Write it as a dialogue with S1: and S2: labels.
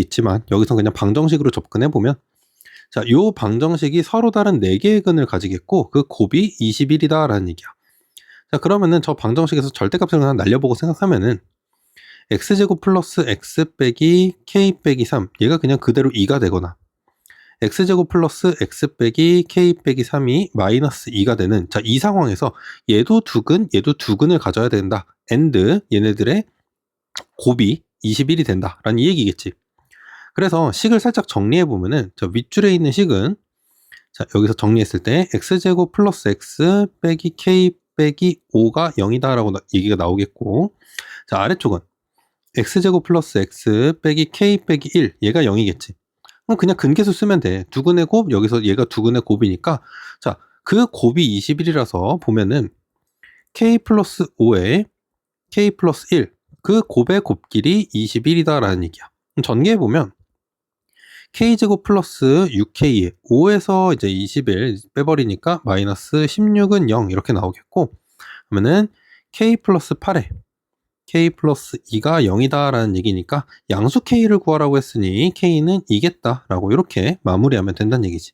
S1: 있지만 여기서 그냥 방정식으로 접근해 보면 자, 요 방정식이 서로 다른 4개의 근을 가지겠고 그 곱이 21이다라는 얘기야. 자, 그러면은 저 방정식에서 절대값을 그냥 날려보고 생각하면은 x제곱 플러스 x 빼기 k 빼기 3 얘가 그냥 그대로 2가 되거나 x제곱 플러스 x 빼기 k 빼기 3이 마이너스 2가 되는 자, 이 상황에서 얘도 두 근, 얘도 두 근을 가져야 된다. and 얘네들의 곱이 21이 된다라는 이 얘기겠지. 그래서 식을 살짝 정리해 보면은 저 윗줄에 있는 식은 자 여기서 정리했을 때 x제곱 플러스 x 빼기 k 빼기 5가 0이다라고 나- 얘기가 나오겠고 자 아래쪽은 x제곱 플러스 x 빼기 k 빼기 1 얘가 0이겠지. 그럼 그냥 근계수 쓰면 돼. 두근의 곱 여기서 얘가 두근의 곱이니까 자 그 곱이 21이라서 보면은 k 플러스 5에 k 플러스 1 그 곱의 곱길이 21이다라는 얘기야. 전개해 보면 k제곱 플러스 6k에 5에서 이제 21 빼버리니까 마이너스 16은 0 이렇게 나오겠고 그러면은 k 플러스 8에 k 플러스 2가 0이다라는 얘기니까 양수 k를 구하라고 했으니 k는 2겠다라고 이렇게 마무리하면 된다는 얘기지.